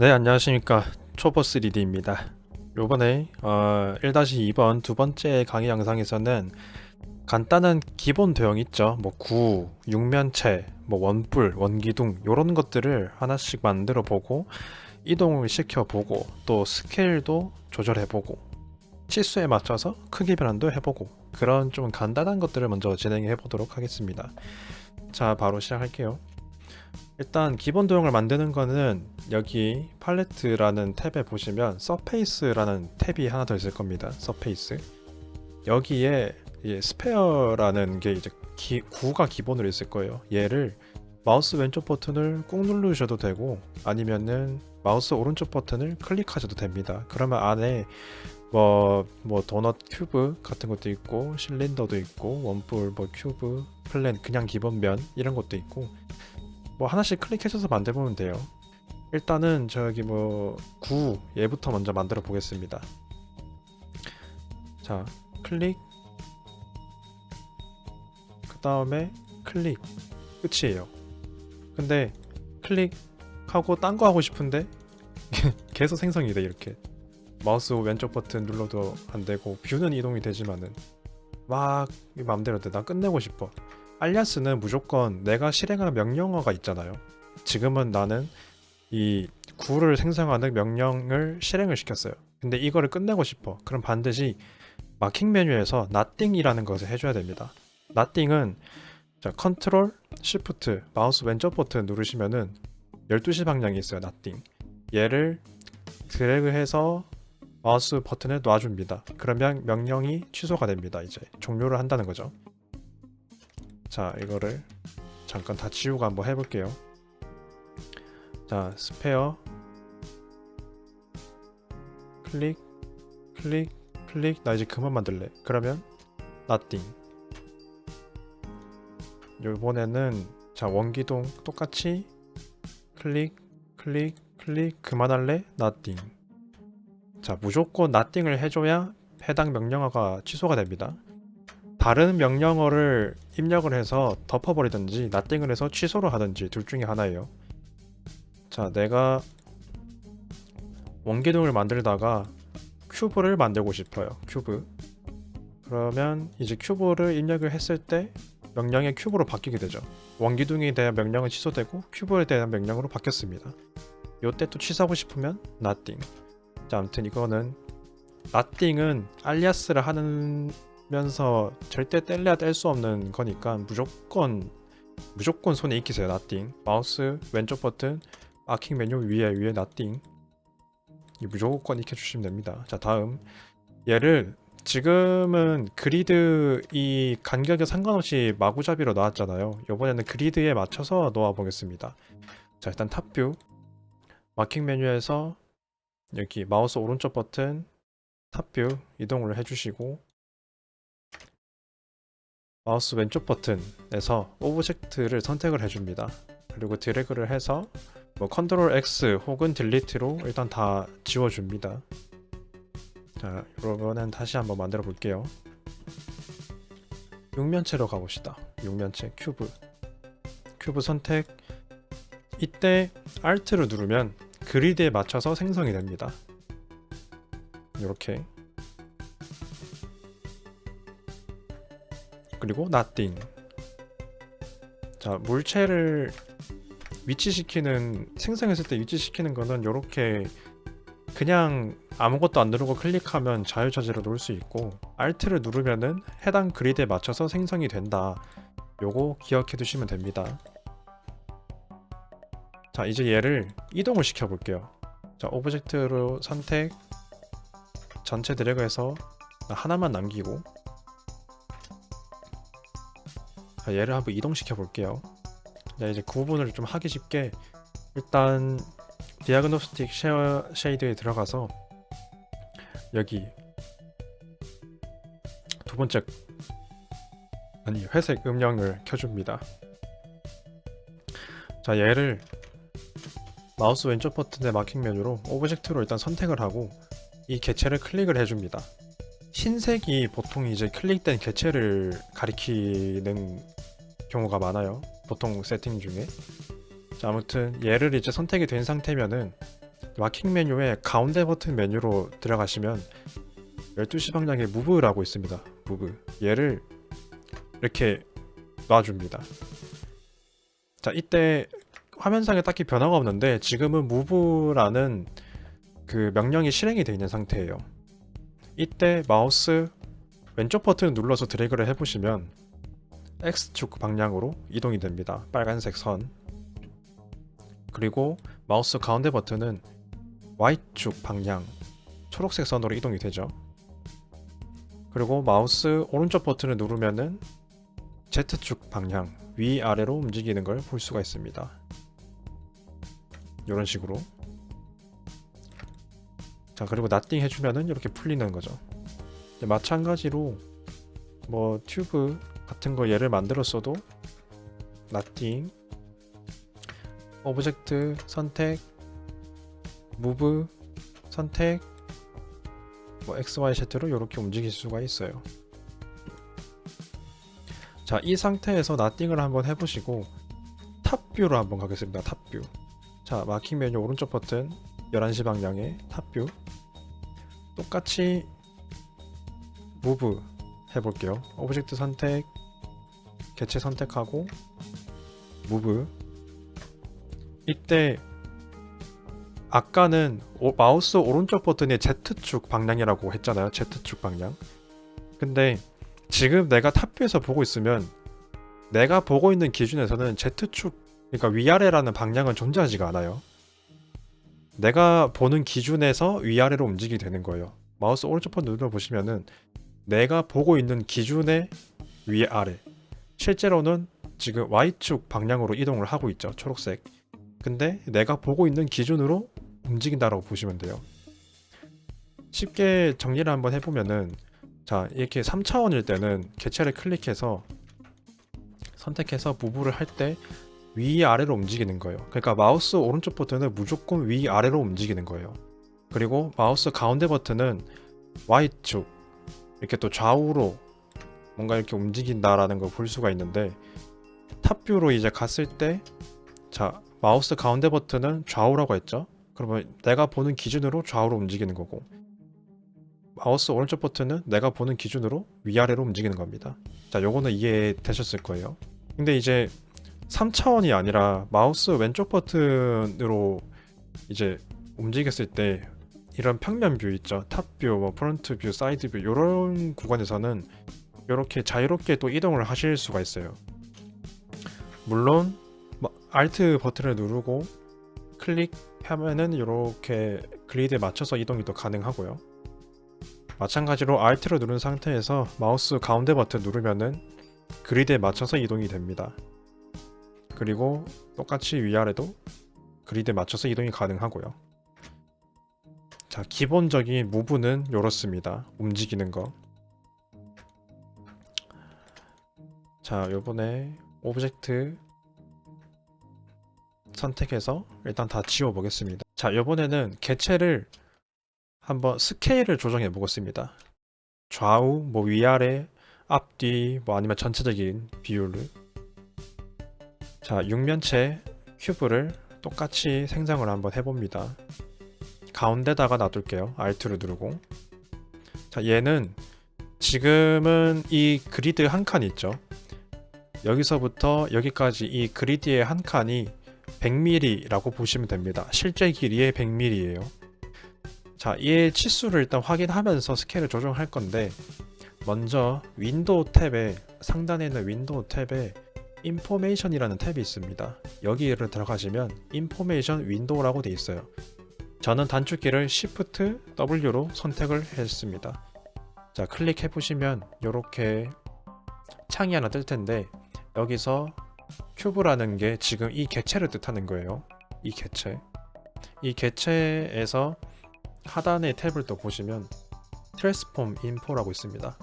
네, 안녕하십니까. 초보 3D입니다. 요번에 어, 1-2번 두 번째 강의 영상에서는 간단한 기본 도형 있죠. 뭐 구, 육면체, 뭐 원뿔, 원기둥 요런 것들을 하나씩 만들어 보고 이동을 시켜 보고 또 스케일도 조절해 보고 치수에 맞춰서 크기 변환도 해 보고 그런 좀 간단한 것들을 먼저 진행해 보도록 하겠습니다. 자, 바로 시작할게요. 일단 기본 도형을 만드는 거는 여기 팔레트라는 탭에 보시면 서페이스라는 탭이 하나 더 있을 겁니다. 서페이스. 여기에 이 스페어라는 게 이제 기, 구가 기본으로 있을 거예요. 얘를 마우스 왼쪽 버튼을 꾹 누르셔도 되고 아니면은 마우스 오른쪽 버튼을 클릭하셔도 됩니다. 그러면 안에 뭐, 뭐 도넛 큐브 같은 것도 있고 실린더도 있고 원뿔 뭐 큐브 플랜 그냥 기본 면 이런 것도 있고 뭐 하나씩 클릭해줘서 만들면 돼요. 일단은 저기 뭐 구 얘부터 먼저 만들어 보겠습니다. 자 클릭 그 다음에 클릭 끝이에요. 근데 클릭하고 딴 거 하고 싶은데 계속 생성이 돼 이렇게 마우스 왼쪽 버튼 눌러도 안 되고 뷰는 이동이 되지만은 막 마음대로 돼. 나 끝내고 싶어. 알리아스는 무조건 내가 실행하는 명령어가 있잖아요. 지금은 나는 이 구를 생성하는 명령을 실행을 시켰어요. 근데 이거를 끝내고 싶어. 그럼 반드시 마킹 메뉴에서 nothing이라는 것을 해줘야 됩니다. nothing은 자 컨트롤 시프트 마우스 왼쪽 버튼 누르시면은 12시 방향이 있어요. nothing. 얘를 드래그해서 마우스 버튼에 놔줍니다. 그러면 명령이 취소가 됩니다. 이제 종료를 한다는 거죠. 자 이거를 잠깐 다 지우고 한번 해볼게요. 자 스페어. 클릭 클릭 클릭. 나 이제 그만 만들래. 그러면 nothing. 요번에는 자 원기둥 똑같이 클릭 클릭 클릭. 그만할래? nothing. 자 무조건 nothing을 해줘야 해당 명령어가 취소가 됩니다 다른 명령어를 입력을 해서 덮어버리든지 나띵을 해서 취소를 하든지 둘 중에 하나예요. 자, 내가 원기둥을 만들다가 큐브를 만들고 싶어요. 큐브. 그러면 이제 큐브를 입력을 했을 때 명령이 큐브로 바뀌게 되죠. 원기둥에 대한 명령은 취소되고 큐브에 대한 명령으로 바뀌었습니다. 요때 또 취소하고 싶으면 nothing. 자, 아무튼 이거는 nothing은 알리아스를 하는 면서 절대 뗄래야 뗄 수 없는 거니까 무조건 무조건 손에 익히세요 나띵 마우스 왼쪽 버튼 마킹 메뉴 위에 위에 나띵 이 무조건 익혀주시면 됩니다. 자 다음. 얘를 지금은 그리드 이 간격에 상관없이 마구잡이로 나왔잖아요. 이번에는 그리드에 맞춰서 놓아 보겠습니다. 자 일단 탑뷰. 마킹 메뉴에서 여기 마우스 오른쪽 버튼 탑뷰 이동을 해주시고 마우스 왼쪽 버튼에서 오브젝트를 선택을 해줍니다. 그리고 드래그를 해서 뭐 컨트롤 X 혹은 딜리트로 일단 다 지워줍니다. 자, 이러면은 다시 한번 만들어 볼게요. 육면체로 가봅시다. 육면체 큐브. 큐브 선택. 이때 Alt를 누르면 그리드에 맞춰서 생성이 됩니다. 이렇게 그리고 nothing. 자, 물체를 위치시키는 생성했을 때 위치시키는 거는 이렇게 그냥 아무것도 안 누르고 클릭하면 자유자재로 놓을 수 있고 Alt를 누르면은 해당 그리드에 맞춰서 생성이 된다. 요거 기억해 두시면 됩니다. 자, 이제 얘를 이동을 시켜 볼게요. 자, 오브젝트로 선택 전체 드래그해서 하나만 남기고 얘를 한번 이동시켜 볼게요. 자, 이제 구분을 좀 하기 쉽게 일단 디아그노스틱 쉐어 쉐이드에 들어가서 여기 두 번째 아니 회색 음영을 켜줍니다. 자 얘를 마우스 왼쪽 버튼의 마킹 메뉴로 오브젝트로 일단 선택을 하고 이 개체를 클릭을 해줍니다. 흰색이 보통 이제 클릭된 개체를 가리키는 경우가 많아요. 보통 세팅 중에. 자, 아무튼 얘를 이제 선택이 된 상태면은 마킹 메뉴에 가운데 버튼 메뉴로 들어가시면 12시 방향에 무브라고 있습니다. 무브. 얘를 이렇게 놔줍니다. 자, 이때 화면상에 딱히 변화가 없는데 지금은 무브라는 그 명령이 실행이 되어 있는 상태예요. 이때 마우스 왼쪽 버튼을 눌러서 드래그를 해보시면 X축 방향으로 이동이 됩니다. 빨간색 선. 그리고 마우스 가운데 버튼은 Y축 방향 초록색 선으로 이동이 되죠. 그리고 마우스 오른쪽 버튼을 누르면은 Z축 방향 위아래로 움직이는 걸 볼 수가 있습니다. 이런 식으로. 자 그리고 나띵 해주면은 이렇게 풀리는 거죠. 마찬가지로 뭐 튜브 같은 거 얘를 만들었어도 나띵 오브젝트 선택 무브 선택 뭐 XYZ로 이렇게 움직일 수가 있어요. 자, 이 상태에서 나띵을 한번 해보시고 탑뷰로 한번 가겠습니다. 탑뷰. 자, 마킹 메뉴 오른쪽 버튼 11시 방향에 탑뷰. 똑같이 무브 해볼게요. 오브젝트 선택, 개체 선택하고 무브. 이때 아까는 오- 마우스 오른쪽 버튼이 Z축 방향이라고 했잖아요. Z축 방향. 근데 지금 내가 탑뷰에서 보고 있으면 내가 보고 있는 기준에서는 Z축 그러니까 위아래라는 방향은 존재하지가 않아요. 내가 보는 기준에서 위아래로 움직이게 되는 거예요. 마우스 오른쪽 버튼 눌러 보시면은 내가 보고 있는 기준의 위아래. 실제로는 지금 Y축 방향으로 이동을 하고 있죠. 초록색. 근데 내가 보고 있는 기준으로 움직인다라고 보시면 돼요. 쉽게 정리를 한번 해보면은 자 이렇게 3차원일 때는 개체를 클릭해서 선택해서 무브를 할 때 위아래로 움직이는 거예요. 그러니까 마우스 오른쪽 버튼은 무조건 위아래로 움직이는 거예요. 그리고 마우스 가운데 버튼은 Y축 이렇게 또 좌우로 뭔가 이렇게 움직인다라는 걸 볼 수가 있는데 탑뷰로 이제 갔을 때 자 마우스 가운데 버튼은 좌우라고 했죠. 그러면 내가 보는 기준으로 좌우로 움직이는 거고 마우스 오른쪽 버튼은 내가 보는 기준으로 위아래로 움직이는 겁니다. 자, 요거는 이해되셨을 거예요. 근데 이제 3차원이 아니라 마우스 왼쪽 버튼으로 이제 움직였을 때 이런 평면 뷰 있죠. 탑 뷰, 뭐 프론트 뷰, 사이드 뷰 이런 구간에서는 이렇게 자유롭게 또 이동을 하실 수가 있어요. 물론 뭐 Alt 버튼을 누르고 클릭하면은 이렇게 그리드에 맞춰서 이동이 또 가능하고요. 마찬가지로 Alt를 누른 상태에서 마우스 가운데 버튼 누르면은 그리드에 맞춰서 이동이 됩니다. 그리고 똑같이 위아래도 그리드에 맞춰서 이동이 가능하고요. 자, 기본적인 무브는 이렇습니다. 움직이는 거. 자, 요번에 오브젝트 선택해서 일단 다 지워 보겠습니다. 자, 이번에는 개체를 한번 스케일을 조정해 보겠습니다. 좌우, 뭐 위아래, 앞뒤, 뭐 아니면 전체적인 비율을 자, 육면체 큐브를 똑같이 생성을 한번 해봅니다. 가운데다가 놔둘게요. Alt를 누르고 자, 얘는 지금은 이 그리드 한 칸 있죠. 여기서부터 여기까지 이 그리드의 한 칸이 100mm라고 보시면 됩니다. 실제 길이의 100mm예요. 자, 이 치수를 일단 확인하면서 스케일을 조정할 건데 먼저 윈도우 탭에 상단에 있는 윈도우 탭에 인포메이션이라는 탭이 있습니다. 여기를 들어가시면 인포메이션 윈도우라고 되어 있어요. 저는 단축키를 Shift W로 선택을 했습니다. 자, 클릭해 보시면 이렇게 창이 하나 뜰 텐데 여기서 큐브라는 게 지금 이 개체를 뜻하는 거예요. 이 개체. 이 개체에서 하단의 탭을 또 보시면 트랜스폼 인포라고 있습니다.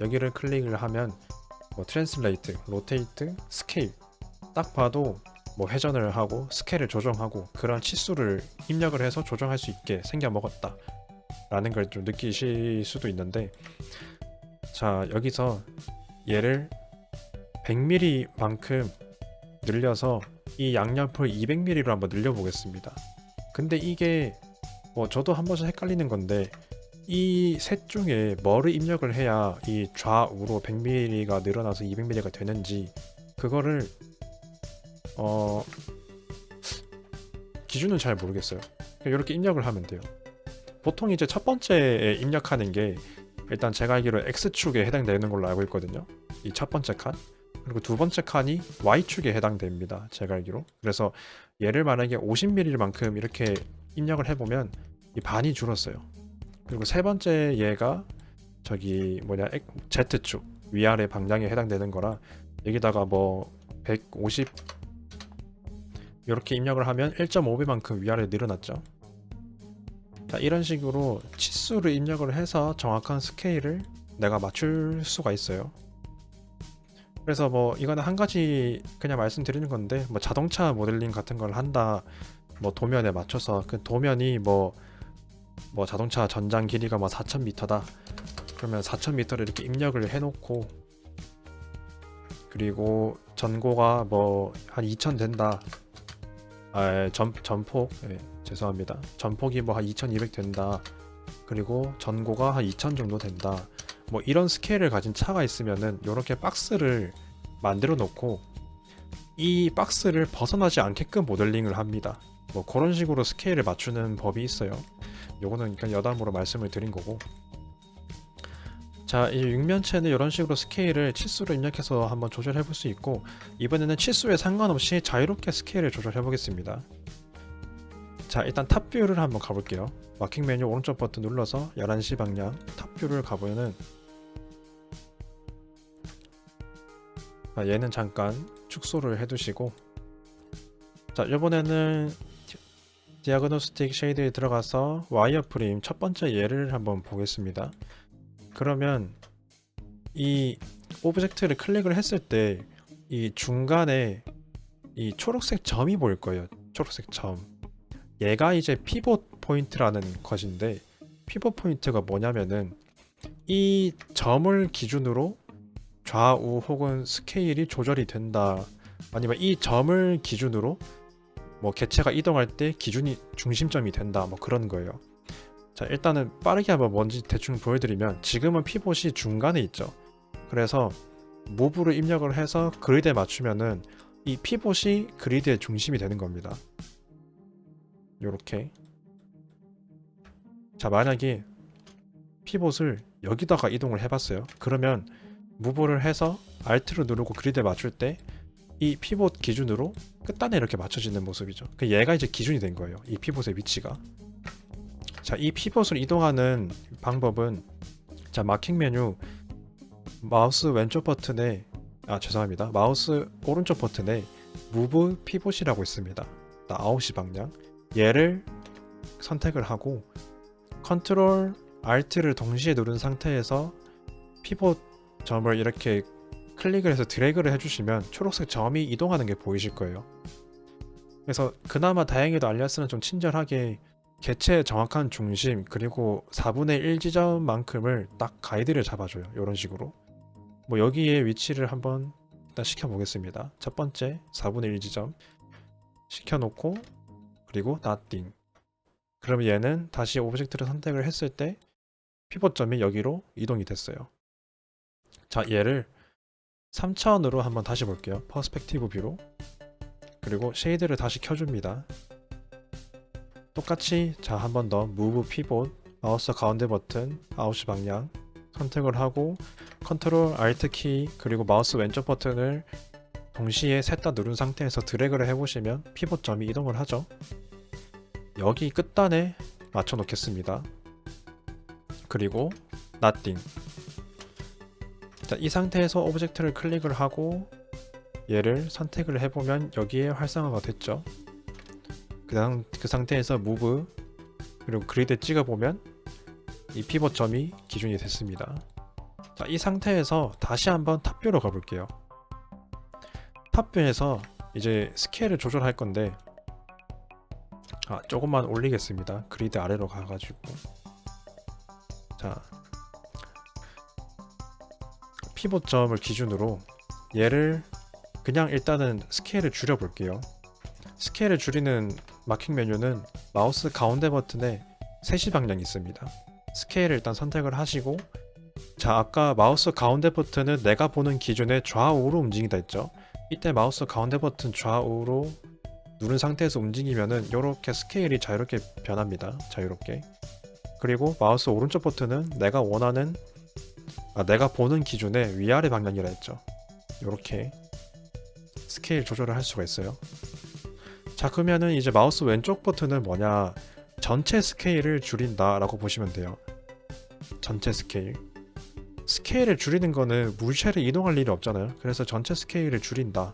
여기를 클릭을 하면 뭐 트랜슬레이트, 로테이트, 스케일 딱 봐도 뭐 회전을 하고 스케일을 조정하고 그런 치수를 입력을 해서 조정할 수 있게 생겨 먹었다 라는 걸 좀 느끼실 수도 있는데 자 여기서 얘를 100mm만큼 늘려서 이 양옆을 200mm로 한번 늘려 보겠습니다. 근데 이게 뭐 저도 한 번씩 헷갈리는 건데 이 셋 중에 뭐를 입력을 해야 이 좌우로 100mm가 늘어나서 200mm가 되는지 그거를 어 기준은 잘 모르겠어요. 이렇게 입력을 하면 돼요. 보통 이제 첫 번째에 입력하는 게 일단 제가 알기로 X축에 해당되는 걸로 알고 있거든요. 이 첫 번째 칸. 그리고 두 번째 칸이 Y축에 해당됩니다. 제가 알기로. 그래서 얘를 만약에 50mm만큼 이렇게 입력을 해보면 이 반이 줄었어요. 그리고 세 번째 얘가 저기 뭐냐 Z축 위아래 방향에 해당되는 거라 여기다가 뭐 150 이렇게 입력을 하면 1.5배만큼 위아래 늘어났죠. 자, 이런 식으로 치수를 입력을 해서 정확한 스케일을 내가 맞출 수가 있어요. 그래서 뭐 이거는 한 가지 그냥 말씀드리는 건데 뭐 자동차 모델링 같은 걸 한다 뭐 도면에 맞춰서 그 도면이 뭐뭐 자동차 전장 길이가 뭐 4,000m다 그러면 4,000m를 이렇게 입력을 해놓고 그리고 전고가 뭐 한 2,000 된다 아, 전, 전폭 예, 죄송합니다. 전폭이 뭐 한 2200 된다. 그리고 전고가 한 2000 정도 된다. 뭐 이런 스케일을 가진 차가 있으면은 이렇게 박스를 만들어 놓고 이 박스를 벗어나지 않게끔 모델링을 합니다. 뭐 그런 식으로 스케일을 맞추는 법이 있어요. 요거는 그냥 여담으로 말씀을 드린 거고 자, 이 육면체는 이런 식으로 스케일을 치수로 입력해서 한번 조절해 볼 수 있고 이번에는 치수에 상관없이 자유롭게 스케일을 조절해 보겠습니다. 자, 일단 탑뷰를 한번 가볼게요. 마킹 메뉴 오른쪽 버튼 눌러서 11시 방향 탑뷰를 가보면은 아, 얘는 잠깐 축소를 해두시고 자, 이번에는 디아그노스틱 쉐이드에 들어가서 와이어 프레임 첫 번째 예를 한번 보겠습니다. 그러면 이 오브젝트를 클릭을 했을 때 이 중간에 이 초록색 점이 보일 거예요. 초록색 점. 얘가 이제 피봇 포인트라는 것인데 피봇 포인트가 뭐냐면은 이 점을 기준으로 좌우 혹은 스케일이 조절이 된다. 아니면 이 점을 기준으로 뭐 개체가 이동할 때 기준이 중심점이 된다. 뭐 그런 거예요. 자 일단은 빠르게 한번 뭔지 대충 보여드리면 지금은 피봇이 중간에 있죠. 그래서 무브를 입력을 해서 그리드에 맞추면은 이 피봇이 그리드의 중심이 되는 겁니다. 요렇게. 자 만약에 피봇을 여기다가 이동을 해봤어요. 그러면 무브를 해서 Alt를 누르고 그리드에 맞출 때 이 피봇 기준으로 끝단에 이렇게 맞춰지는 모습이죠. 그 얘가 이제 기준이 된 거예요. 이 피봇의 위치가 자, 이 피벗을 이동하는 방법은 자, 마킹 메뉴 마우스 왼쪽 버튼에 아, 죄송합니다. 마우스 오른쪽 버튼에 무브 피봇이라고 있습니다. 9시 방향. 얘를 선택을 하고 컨트롤 Alt를 동시에 누른 상태에서 피봇 점을 이렇게 클릭을 해서 드래그를 해주시면 초록색 점이 이동하는 게 보이실 거예요. 그래서 그나마 다행히도 알리아스는 좀 친절하게 개체의 정확한 중심 그리고 4분의 1 지점만큼을 딱 가이드를 잡아줘요. 이런 식으로. 뭐 여기에 위치를 한번 일단 시켜보겠습니다. 첫 번째 4분의 1 지점 시켜놓고 그리고 nothing. 그러면 얘는 다시 오브젝트를 선택을 했을 때 피벗점이 여기로 이동이 됐어요. 자 얘를 3차원으로 한번 다시 볼게요. 퍼스펙티브 뷰로 그리고 쉐이드를 다시 켜줍니다. 똑같이 자 한 번 더. 무브 피봇 마우스 가운데 버튼. 아웃시 방향. 선택을 하고 컨트롤 알트 키 그리고 마우스 왼쪽 버튼을 동시에 셋 다 누른 상태에서 드래그를 해보시면 피봇 점이 이동을 하죠. 여기 끝단에 맞춰 놓겠습니다. 그리고 nothing. 자, 이 상태에서 오브젝트를 클릭을 하고 얘를 선택을 해보면 여기에 활성화가 됐죠 그, 상, 그 상태에서 move 그리고 그리드에 찍어보면 이 피벗 점이 기준이 됐습니다. 자, 이 상태에서 다시 한번 탑뷰로 가볼게요. 탑뷰에서 이제 스케일을 조절할 건데 아, 조금만 올리겠습니다. 그리드 아래로 가가지고 자 피벗 점을 기준으로 얘를 그냥 일단은 스케일을 줄여볼게요. 스케일을 줄이는 마킹 메뉴는 마우스 가운데 버튼에 세시 방향이 있습니다. 스케일을 일단 선택을 하시고 자 아까 마우스 가운데 버튼은 내가 보는 기준에 좌우로 움직인다 했죠. 이때 마우스 가운데 버튼 좌우로 누른 상태에서 움직이면은 이렇게 스케일이 자유롭게 변합니다. 자유롭게. 그리고 마우스 오른쪽 버튼은 내가 원하는 아, 내가 보는 기준의 위아래 방향이라 했죠. 이렇게 스케일 조절을 할 수가 있어요. 자 그러면은 이제 마우스 왼쪽 버튼은 뭐냐 전체 스케일을 줄인다 라고 보시면 돼요. 전체 스케일. 스케일을 줄이는 거는 물체를 이동할 일이 없잖아요. 그래서 전체 스케일을 줄인다.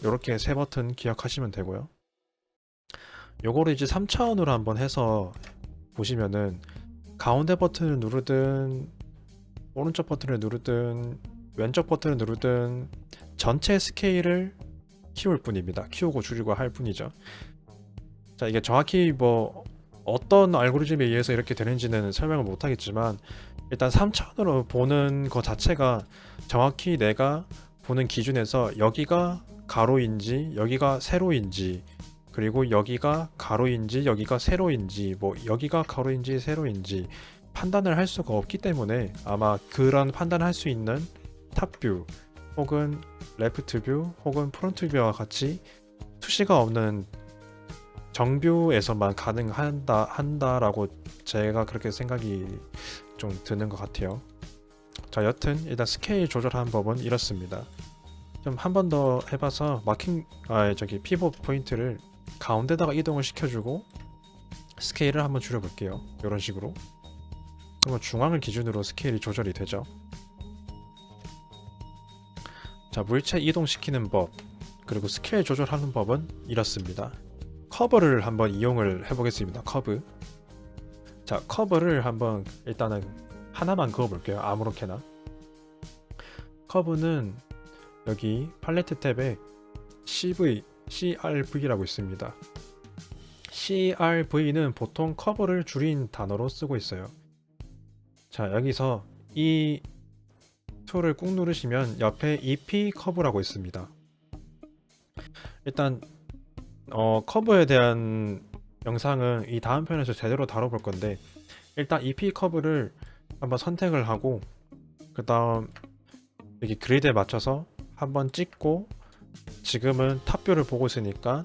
이렇게 세 버튼 기억하시면 되고요. 요거를 이제 3차원으로 한번 해서 보시면은 가운데 버튼을 누르든 오른쪽 버튼을 누르든 왼쪽 버튼을 누르든 전체 스케일을 키울 뿐입니다. 키우고 줄이고 할 뿐이죠. 자 이게 정확히 뭐 어떤 알고리즘에 의해서 이렇게 되는지는 설명을 못 하겠지만 일단 3차원으로 보는 것 자체가 정확히 내가 보는 기준에서 여기가 가로인지 여기가 세로인지 그리고 여기가 가로인지 여기가 세로인지 뭐 여기가 가로인지 세로인지 판단을 할 수가 없기 때문에 아마 그런 판단을 할수 있는 탑뷰 혹은 레프트 뷰 혹은 프론트 뷰와 같이 투시가 없는 정뷰에서만 가능한다 한다라고 제가 그렇게 생각이 좀 드는 것 같아요. 자 여튼 일단 스케일 조절하는 법은 이렇습니다. 좀 한 번 더 해봐서 마킹 아 저기 피벗 포인트를 가운데다가 이동을 시켜주고 스케일을 한번 줄여볼게요. 이런 식으로. 그러면 중앙을 기준으로 스케일이 조절이 되죠. 자 물체 이동시키는 법 그리고 스케일 조절하는 법은 이렇습니다. 커브를 한번 이용을 해보겠습니다. 커브. 자 커브를 한번 일단은 하나만 그어볼게요. 아무렇게나. 커브는 여기 팔레트 탭에 CV, CRV라고 있습니다. CRV는 보통 커브를 줄인 단어로 쓰고 있어요. 자 여기서 이 툴을 꾹 누르시면 옆에 EP 커브라고 있습니다. 일단 어, 커브에 대한 영상은 이 다음 편에서 제대로 다뤄볼 건데 일단 EP 커브를 한번 선택을 하고 그 다음 여기 그리드에 맞춰서 한번 찍고 지금은 탑뷰를 보고 있으니까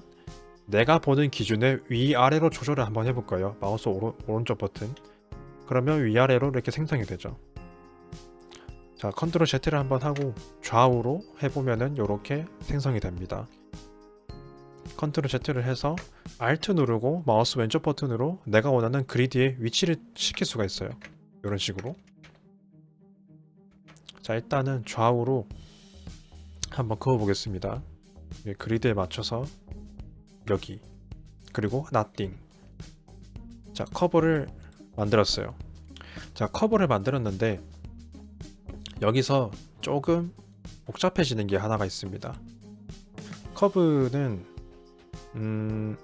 내가 보는 기준에 위아래로 조절을 한번 해볼까요? 마우스 오른, 오른쪽 버튼 그러면 위아래로 이렇게 생성이 되죠 자 컨트롤 Z를 한번 하고 좌우로 해보면은 이렇게 생성이 됩니다. 컨트롤 Z를 해서 Alt 누르고 마우스 왼쪽 버튼으로 내가 원하는 그리드에 위치를 시킬 수가 있어요. 이런 식으로. 자 일단은 좌우로 한번 그어 보겠습니다. 예, 그리드에 맞춰서 여기. 그리고 nothing. 자 커버를 만들었어요. 자 커버를 만들었는데 여기서 조금 복잡해지는 게 하나가 있습니다 커브는 음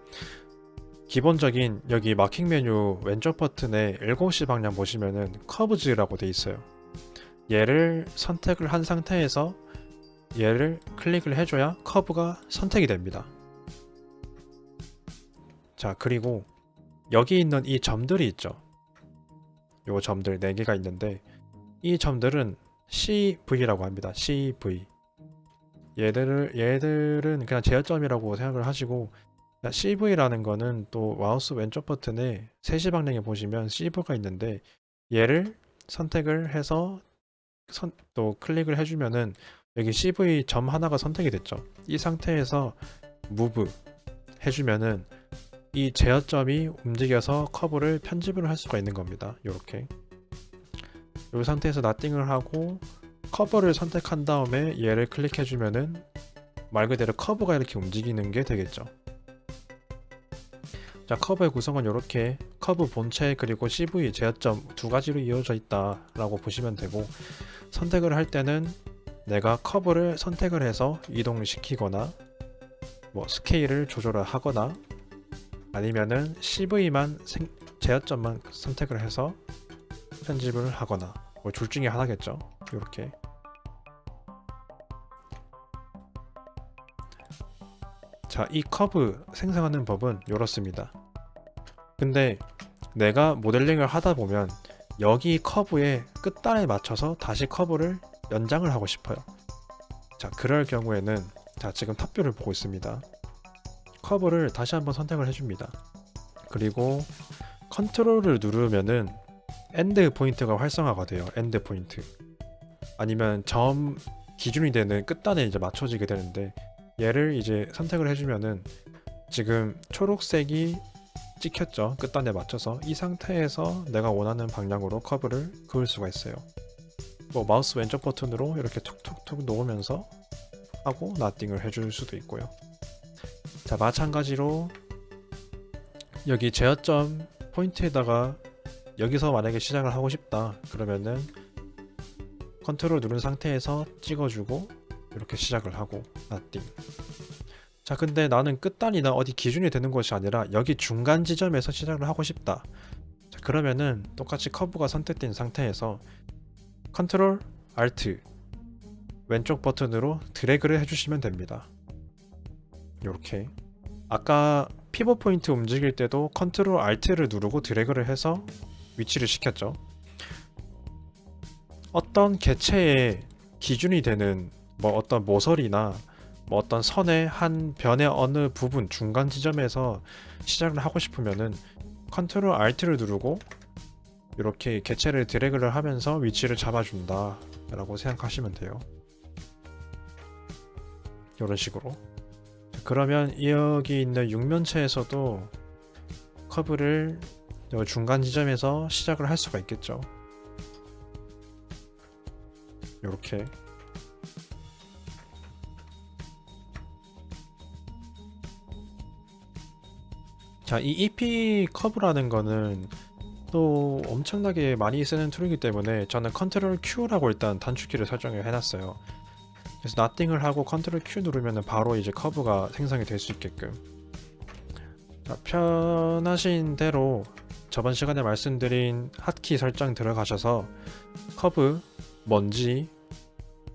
기본적인 여기 마킹 메뉴 왼쪽 버튼에 7시 방향 보시면은 커브즈라고 돼 있어요 얘를 선택을 한 상태에서 얘를 클릭을 해줘야 커브가 선택이 됩니다. 자 그리고 여기 있는 이 점들이 있죠. 요 점들 4개가 있는데 이 점들은 CV라고 합니다. CV 얘들을 얘들은 그냥 제어점이라고 생각을 하시고 CV라는 거는 또 마우스 왼쪽 버튼에 3시 방향에 보시면 CV가 있는데 얘를 선택을 해서 선, 또 클릭을 해주면은 여기 CV 점 하나가 선택이 됐죠. 이 상태에서 move 해주면은 이 제어점이 움직여서 커브를 편집을 할 수가 있는 겁니다. 이렇게 이 상태에서 나띵을 하고 커버를 선택한 다음에 얘를 클릭해주면은 말 그대로 커브가 이렇게 움직이는 게 되겠죠. 자 커브의 구성은 이렇게 커브 본체 그리고 CV 제어점 두 가지로 이어져 있다라고 보시면 되고 선택을 할 때는 내가 커브를 선택을 해서 이동시키거나 뭐 스케일을 조절을 하거나 아니면은 CV만 생, 제어점만 선택을 해서 편집을 하거나 뭐 둘 중에 하나겠죠. 이렇게 자, 이 커브 생성하는 법은 이렇습니다. 근데 내가 모델링을 하다 보면 여기 커브의 끝단에 맞춰서 다시 커브를 연장을 하고 싶어요. 자, 그럴 경우에는 자, 지금 탑뷰를 보고 있습니다. 커브를 다시 한번 선택을 해줍니다. 그리고 컨트롤을 누르면은 엔드 포인트가 활성화가 돼요. 엔드 포인트. 아니면 점 기준이 되는 끝단에 이제 맞춰지게 되는데 얘를 이제 선택을 해주면은 지금 초록색이 찍혔죠. 끝단에 맞춰서 이 상태에서 내가 원하는 방향으로 커브를 그을 수가 있어요. 뭐 마우스 왼쪽 버튼으로 이렇게 툭툭툭 놓으면서 하고 나띵을 해줄 수도 있고요. 자 마찬가지로 여기 제어점 포인트에다가 여기서 만약에 시작을 하고 싶다. 그러면은 컨트롤 누른 상태에서 찍어주고 이렇게 시작을 하고 나띵 자 근데 나는 끝단이나 어디 기준이 되는 것이 아니라 여기 중간 지점에서 시작을 하고 싶다. 자 그러면은 똑같이 커브가 선택된 상태에서 컨트롤 알트 왼쪽 버튼으로 드래그를 해주시면 됩니다. 이렇게. 아까 피벗 포인트 움직일 때도 컨트롤 알트를 누르고 드래그를 해서 위치를 시켰죠. 어떤 개체의 기준이 되는 뭐 어떤 모서리나 뭐 어떤 선의 한 변의 어느 부분 중간 지점에서 시작을 하고 싶으면은 컨트롤 알트를 누르고 이렇게 개체를 드래그를 하면서 위치를 잡아준다 라고 생각하시면 돼요. 이런 식으로. 그러면 여기 있는 육면체에서도 커브를 중간 지점에서 시작을 할 수가 있겠죠 이렇게 자, 이 EP 커브라는 거는 또 엄청나게 많이 쓰는 툴이기 때문에 저는 컨트롤 Q라고 일단 단축키를 설정을 해놨어요. 그래서 나띵을 하고 컨트롤 Q 누르면 바로 이제 커브가 생성이 될 수 있게끔. 자, 편하신 대로 저번 시간에 말씀드린 핫키 설정 들어가셔서 커브, 먼지,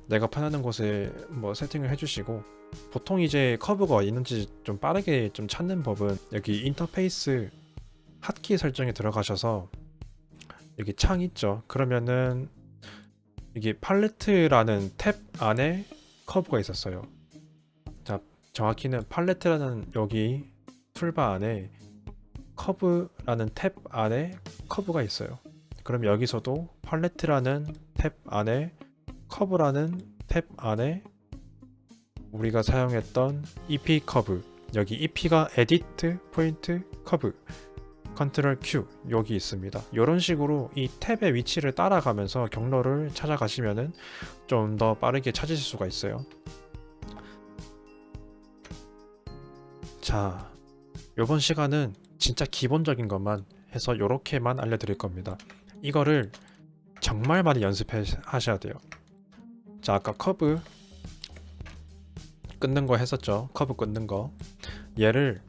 내가 편하는 곳에 뭐 세팅을 해주시고 보통 이제 커브가 있는지 좀 빠르게 좀 찾는 법은 여기 인터페이스 핫키 설정에 들어가셔서 여기 창 있죠. 그러면은 이게 팔레트라는 탭 안에 커브가 있었어요. 자, 정확히는 팔레트라는 여기 툴바 안에 커브라는 탭 안에 커브가 있어요. 그럼 여기서도 팔레트라는 탭 안에 커브라는 탭 안에 우리가 사용했던 EP 커브 여기 EP가 에디트 포인트 커브 컨트롤 Q 여기 있습니다. 이런 식으로 이 탭의 위치를 따라가면서 경로를 찾아가시면은 좀 더 빠르게 찾으실 수가 있어요. 자, 이번 시간은 진짜 기본적인 것만 해서 이렇게만 알려드릴 겁니다. 이거를 정말 많이 연습하셔야 돼요. 자, 아까 커브 끊는 거 했었죠. 커브 끊는 거. 얘를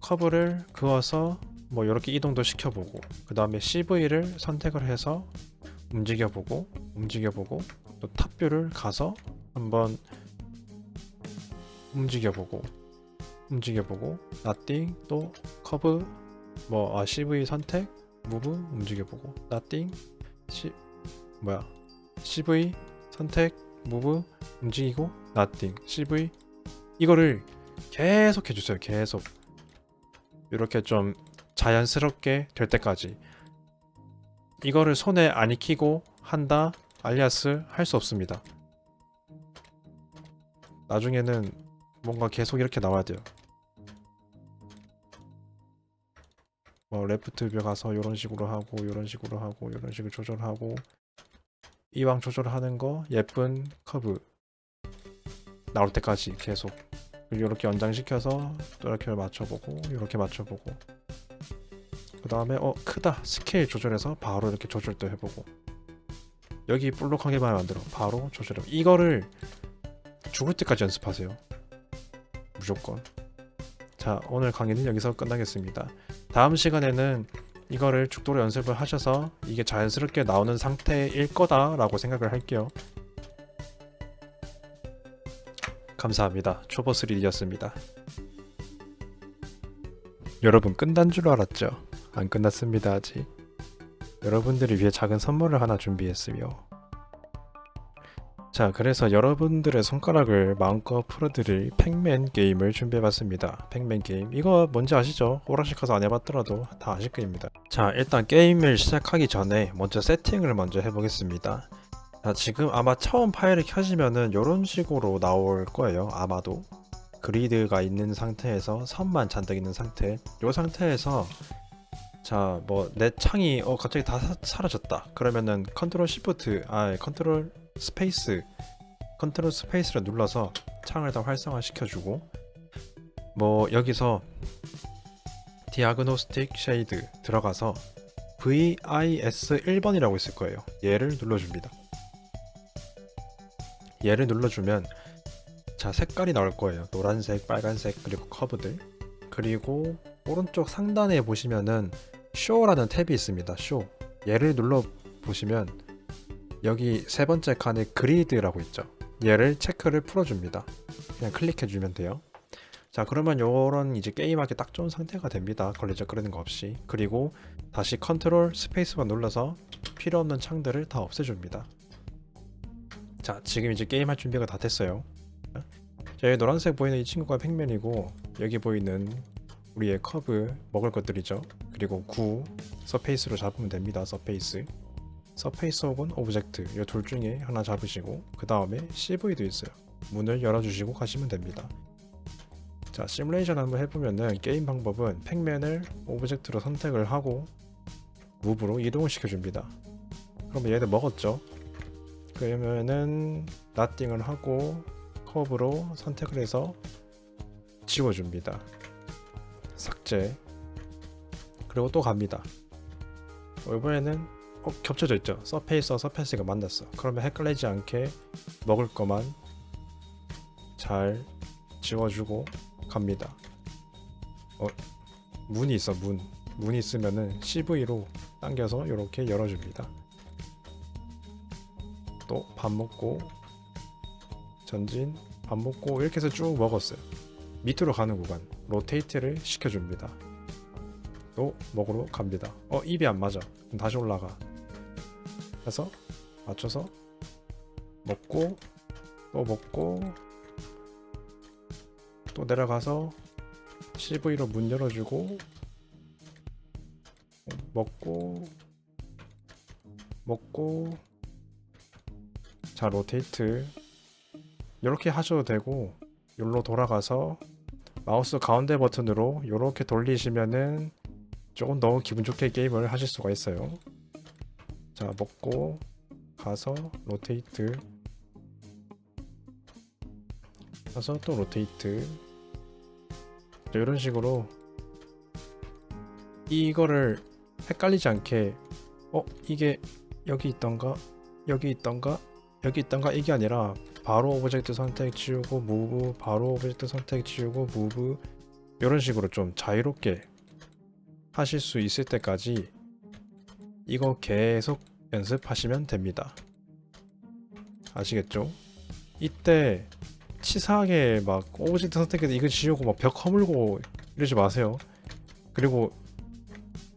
커브를 그어서 뭐 이렇게 이동도 시켜보고 그 다음에 CV를 선택을 해서 움직여보고 움직여보고 또 탑뷰를 가서 한번 움직여보고 움직여보고 나띵 또 커브 뭐 아, CV 선택 무브 움직여보고 나띵 시 뭐야 CV 선택 무브 움직이고 나띵 CV 이거를 계속 해주세요 계속. 이렇게 좀 자연스럽게 될 때까지. 이거를 손에 안 익히고 한다 알리아스 할 수 없습니다. 나중에는 뭔가 계속 이렇게 나와야 돼요 뭐 레프트 뷰 가서 이런 식으로 하고 이런 식으로 하고 이런 식으로 조절하고 이왕 조절하는 거 예쁜 커브 나올 때까지 계속 이렇게 연장시켜서 또 이렇게 맞춰보고 이렇게 맞춰보고. 그 다음에 어 크다. 스케일 조절해서 바로 이렇게 조절도 해보고. 여기 볼록하게만 만들어. 바로 조절해 이거를 죽을 때까지 연습하세요. 무조건 자 오늘 강의는 여기서 끝나겠습니다 다음 시간에는 이거를 죽도록 연습을 하셔서 이게 자연스럽게 나오는 상태일 거다라고 생각을 할게요 감사합니다. 초보 3D였습니다. 여러분 끝난 줄 알았죠? 안 끝났습니다 아직. 여러분들을 위해 작은 선물을 하나 준비했으며 자 그래서 여러분들의 손가락을 마음껏 풀어드릴 팩맨 게임을 준비해봤습니다. 팩맨 게임. 이거 뭔지 아시죠? 오락실 가서 안 해봤더라도 다 아실 겁니다. 자 일단 게임을 시작하기 전에 먼저 세팅을 먼저 해보겠습니다. 자 지금 아마 처음 파일을 켜지면은 이런 식으로 나올 거예요 아마도. 그리드가 있는 상태에서 선만 잔뜩 있는 상태. 이 상태에서 자 뭐 내 창이 어 갑자기 다 사, 사라졌다. 그러면은 컨트롤 시프트 아 컨트롤 스페이스 컨트롤 스페이스를 눌러서 창을 다 활성화 시켜주고 뭐 여기서 디아그노스틱 쉐이드 들어가서 VIS 1번이라고 있을 거예요. 얘를 눌러줍니다. 얘를 눌러주면 자 색깔이 나올 거예요. 노란색 빨간색 그리고 커브들. 그리고 오른쪽 상단에 보시면은 쇼라는 탭이 있습니다. 쇼. 얘를 눌러 보시면 여기 세 번째 칸에 그리드라고 있죠. 얘를 체크를 풀어줍니다. 그냥 클릭해주면 돼요. 자 그러면 요런 이제 게임하기 딱 좋은 상태가 됩니다. 걸리적 거리는 거 없이. 그리고 다시 컨트롤 스페이스만 눌러서 필요 없는 창들을 다 없애줍니다. 자 지금 이제 게임할 준비가 다 됐어요. 자 여기 노란색 보이는 이 친구가 팩맨이고 여기 보이는 우리의 커브 먹을 것들이죠. 그리고 구 서페이스로 잡으면 됩니다. 서페이스 서페이스 혹은 오브젝트 이 둘 중에 하나 잡으시고 그 다음에 CV도 있어요. 문을 열어주시고 가시면 됩니다. 자 시뮬레이션 한번 해보면은 게임 방법은 팩맨을 오브젝트로 선택을 하고 무브로 이동을 시켜줍니다. 그러면 얘들 먹었죠? 그러면은 나띵을 하고 커브로 선택을 해서 지워줍니다. 삭제. 그리고 또 갑니다. 어, 이번에는 어, 겹쳐져 있죠. 서페이스와 서페이스가 만났어. 그러면 헷갈리지 않게 먹을 거만 잘 지워주고 갑니다. 어 문이 있어 문. 문이 있으면은 CV로 당겨서 이렇게 열어줍니다. 또 밥 먹고 전진 밥 먹고 이렇게 해서 쭉 먹었어요. 밑으로 가는 구간 로테이트를 시켜줍니다. 또 먹으러 갑니다. 어 입이 안 맞아. 다시 올라가 해서 맞춰서 먹고 또 먹고 또 내려가서 CV로 문 열어주고 먹고 먹고 자 로테이트 이렇게 하셔도 되고 여기로 돌아가서 마우스 가운데 버튼으로 이렇게 돌리시면은 조금 더 기분 좋게 게임을 하실 수가 있어요. 자 먹고 가서 로테이트. 가서 또 로테이트. 자, 이런 식으로 이거를 헷갈리지 않게 어 이게 여기 있던가? 여기 있던가? 여기 있던가? 이게 아니라 바로 오브젝트 선택 지우고 무브 바로 오브젝트 선택 지우고 무브. 이런 식으로 좀 자유롭게 하실 수 있을 때까지 이거 계속 연습하시면 됩니다. 아시겠죠? 이때 치사하게 막 오브젝트 선택해서 이거 지우고 막 벽 허물고 이러지 마세요. 그리고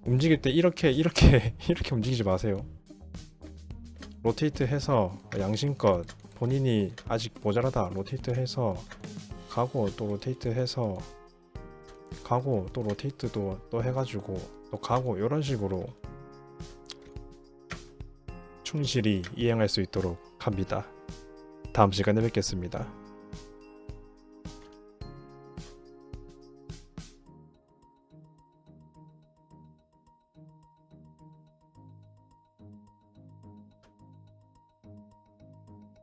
움직일 때 이렇게 이렇게 이렇게 움직이지 마세요. 로테이트 해서 양심껏 본인이 아직 모자라다 로테이트 해서 가고 또 로테이트 해서 가고 또 로테이트도 또 해가지고 또 가고 이런 식으로 충실히 이행할 수 있도록 합니다. 다음 시간에 뵙겠습니다.